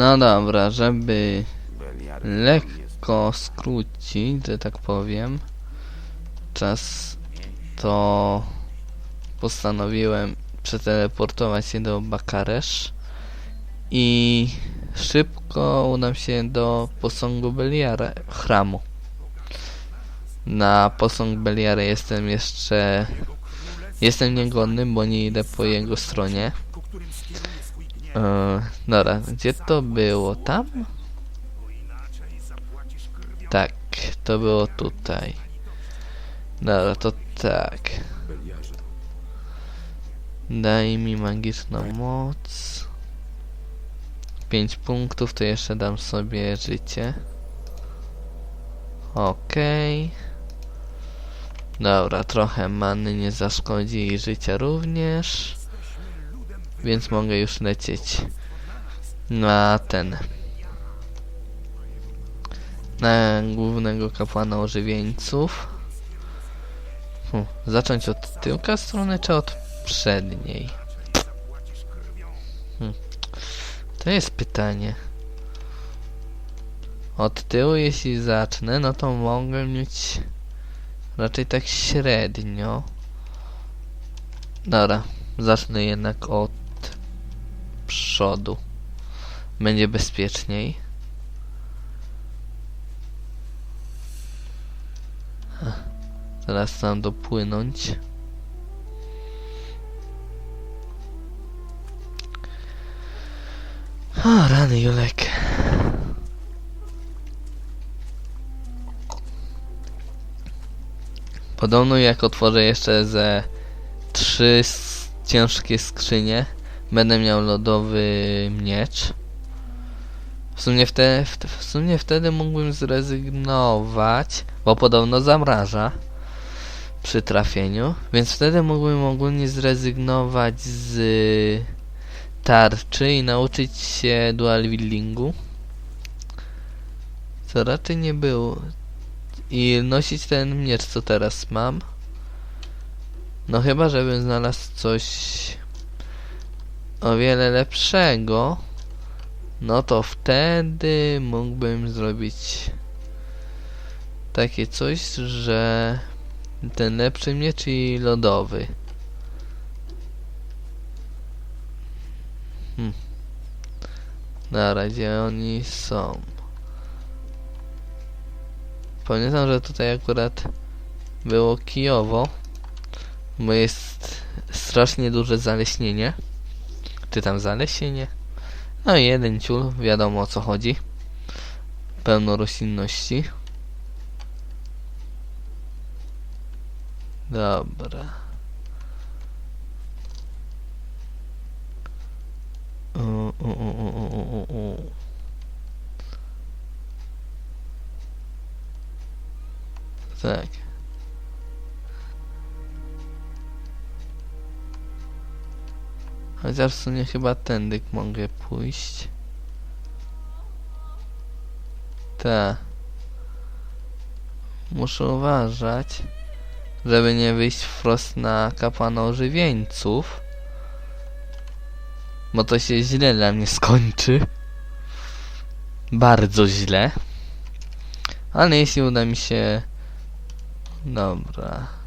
No dobra, żeby lekko skrócić, że tak powiem, czas to postanowiłem przeteleportować się do Bakaresz i szybko udam się do posągu Beliara, chramu. Na posąg Beliara jestem jeszcze jestem niegodny, bo nie idę po jego stronie. E, dobra, gdzie to było? Tam? Tak, to było tutaj. Dobra, to tak. Daj mi magiczną moc. 5 punktów, to jeszcze dam sobie życie. Okej. Dobra, trochę many nie zaszkodzi i życia również. Więc mogę już lecieć na ten. Na głównego kapłana ożywieńców. Hm, zacząć od tyłka strony czy od przedniej? Hmm. To jest pytanie. Od tyłu jeśli zacznę, no to mogę mieć raczej tak średnio. Dobra, zacznę jednak od przodu. Będzie bezpieczniej. Teraz tam dopłynąć. O, rany Julek. Podobno jak otworzę jeszcze ze trzy ciężkie skrzynie, będę miał lodowy miecz. W sumie, wte, w, w sumie wtedy mógłbym zrezygnować, bo podobno zamraża przy trafieniu, więc wtedy mógłbym ogólnie zrezygnować z tarczy i nauczyć się dual wieldingu. Co raczej nie było. I nosić ten miecz, co teraz mam. No chyba, żebym znalazł coś o wiele lepszego. No to wtedy mógłbym zrobić takie coś, że ten lepszy miecz i lodowy. Hmm. Dobra, gdzie oni są? Pamiętam, że tutaj akurat było kijowo, bo jest strasznie duże zaleśnienie. Czy tam zalesienie? No i jeden ciul, wiadomo o co chodzi. Pełno roślinności. Dobra. Chociaż w sumie chyba tędy mogę pójść. Tak. Muszę uważać, żeby nie wyjść wprost na kapłana ożywieńców. Bo to się źle dla mnie skończy. Bardzo źle. Ale jeśli uda mi się... Dobra.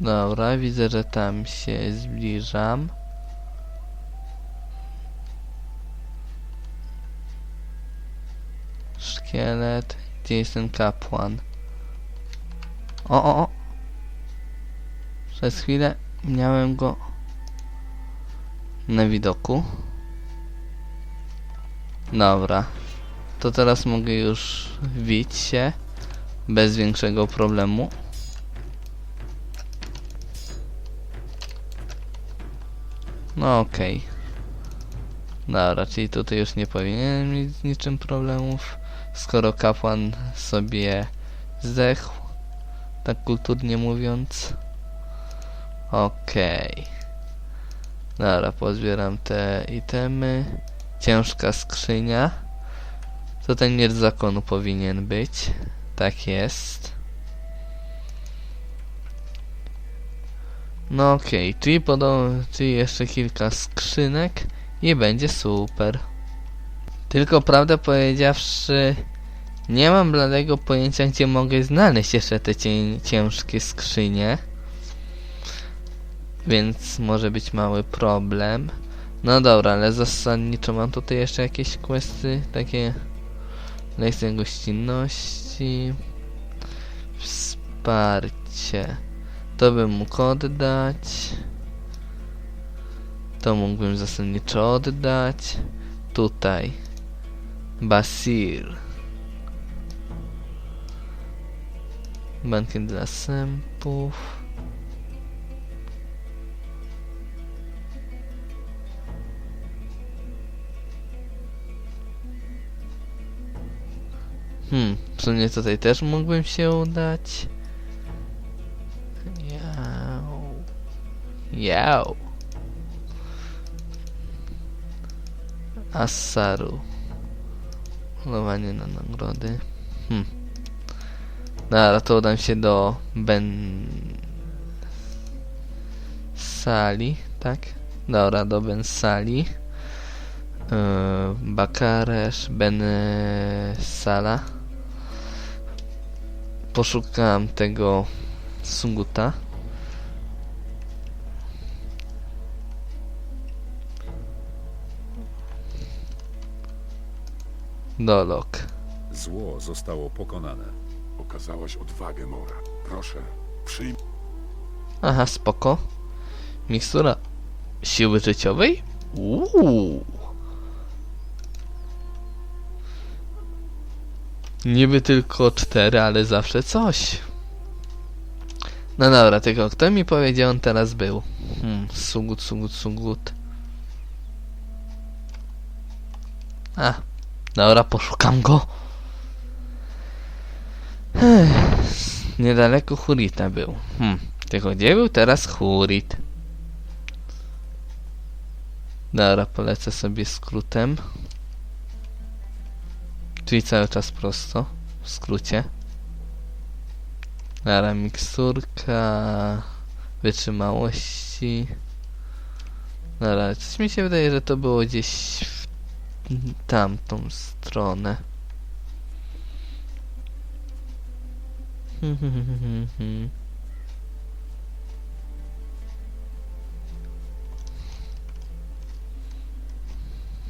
Dobra, widzę, że tam się zbliżam. Szkielet. Gdzie jest ten kapłan? O, o, o! Przez chwilę miałem go na widoku. Dobra. To teraz mogę już wić się bez większego problemu. No okej. Dobra, czyli tutaj już nie powinienem mieć z niczym problemów, skoro kapłan sobie zdechł, tak kulturnie mówiąc. Okej. Dobra, pozbieram te itemy. Ciężka skrzynia. To ten miecz zakonu powinien być. Tak jest. No okej, czyli, podo- czyli jeszcze kilka skrzynek i będzie super. Tylko prawdę powiedziawszy, nie mam bladego pojęcia, gdzie mogę znaleźć jeszcze te cię- ciężkie skrzynie. Więc może być mały problem. No dobra, ale zasadniczo mam tutaj jeszcze jakieś questy, takie lekcje gościnności, wsparcie. To bym mógł oddać. To mógłbym zasadniczo oddać. Tutaj. Basir. Bankiet dla sępów. Hmm, w sumie tutaj też mógłbym się udać. Jau. Asaru. Polowanie na nagrody. Hmm. Dobra, to udam się do Ben... Sali, tak? Dobra, do Ben Sali. Yy, Bakaresz, Ben Sala. Poszukam tego Sunguta. Dolok. Zło zostało pokonane. Okazałaś odwagę, Mora. Proszę, przyjmij. Aha, spoko. Mikstura siły życiowej? Uuu. Niby tylko cztery, ale zawsze coś. No dobra, tylko kto mi powie, gdzie on teraz był? Hmm, sugut, sugut, sugut. A, dobra, poszukam go. Ech, niedaleko Hurita był. Hmm, tylko gdzie był teraz Hurit? Dobra, polecę sobie skrótem. Czyli cały czas prosto, w skrócie. Dobra, miksturka wytrzymałości. Dobra, coś mi się wydaje, że to było gdzieś tamtą stronę.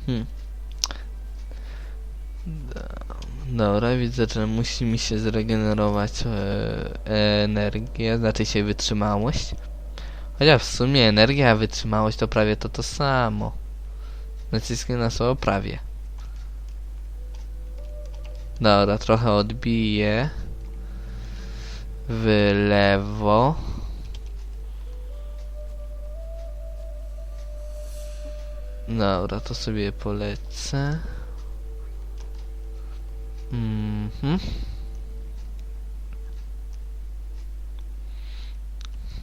Hmm. Dobra, widzę, że musi mi się zregenerować e, energia, znaczy się wytrzymałość. Chociaż w sumie energia, a wytrzymałość to prawie to to samo. Naciskiem na słowo prawie. Dobra, trochę odbiję. W lewo. Dobra, to sobie polecę. Mhm.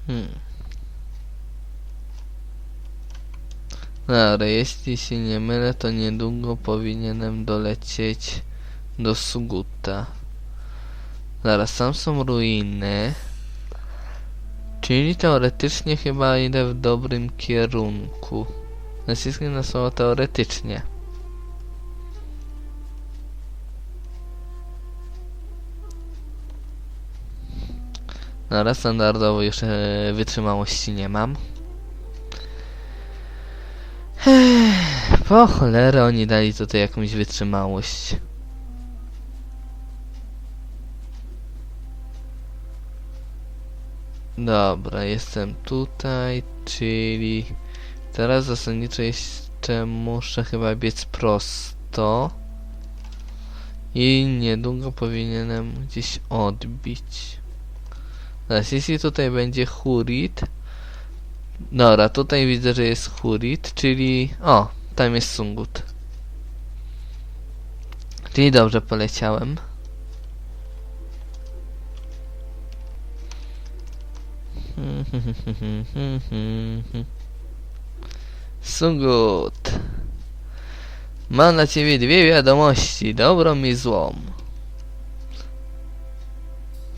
Hmm. Dobra, jeśli się nie mylę, to niedługo powinienem dolecieć do Suguta. Zaraz, tam są ruiny. Czyli teoretycznie chyba idę w dobrym kierunku. Naciskiem na słowo teoretycznie. Dobra, standardowo jeszcze wytrzymałości nie mam. Po cholerę oni dali tutaj jakąś wytrzymałość. Dobra, jestem tutaj, czyli teraz zasadniczo jeszcze muszę chyba biec prosto i niedługo powinienem gdzieś odbić. Teraz jeśli tutaj będzie Hurit Dobra, tutaj widzę, że jest Hurit, czyli... O, tam jest Sungut. Czyli dobrze poleciałem. Sungut. Mam dla ciebie dwie wiadomości, dobrą i złą.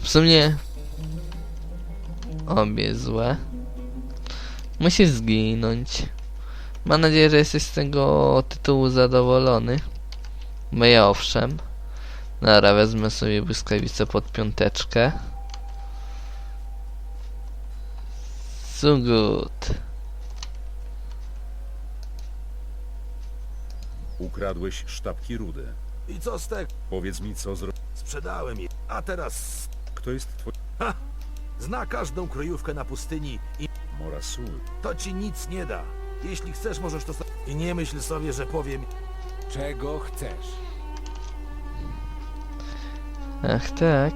W sumie obie złe. Musisz zginąć. Mam nadzieję, że jesteś z tego tytułu zadowolony. Bo ja owszem. Dobra, wezmę sobie błyskawicę pod piąteczkę. So good. Ukradłeś sztabki rudy. I co z tego? Powiedz mi, co zro... Sprzedałem je. A teraz Kto jest twój... zna każdą kryjówkę na pustyni i Morasul? to ci nic nie da. Jeśli chcesz, możesz to... I nie myśl sobie, że powiem... Czego chcesz? Ach tak.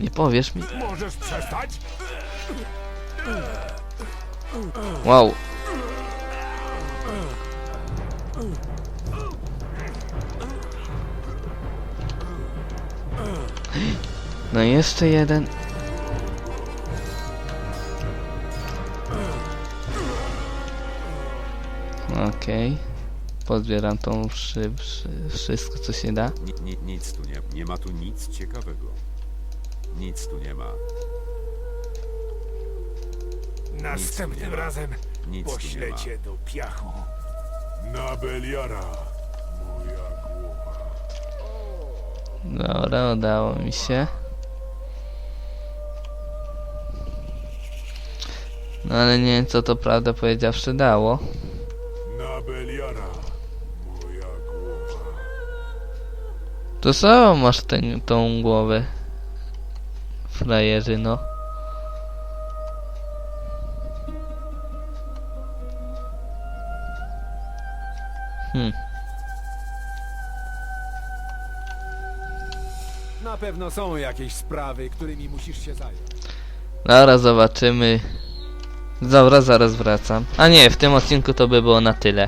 Nie powiesz mi. Możesz przestać? Wow. No i jeszcze jeden. Okej. Pozbieram tą wszy, wszy, wszystko co się da. Ni, ni, nic tu nie... Nie ma tu nic ciekawego. Nic tu nie ma. Następnym ma. razem Nic cię do piachu. Na Beliara, moja głowa. Dobra, udało mi się. No ale nie wiem co to prawdę powiedziawszy dało. To samo masz tę, tą głowę. Frajerzy, no. Hmm. Na pewno są jakieś sprawy, którymi musisz się zająć. Dobra, zobaczymy. Dobra, zaraz wracam. A nie, w tym odcinku to by było na tyle.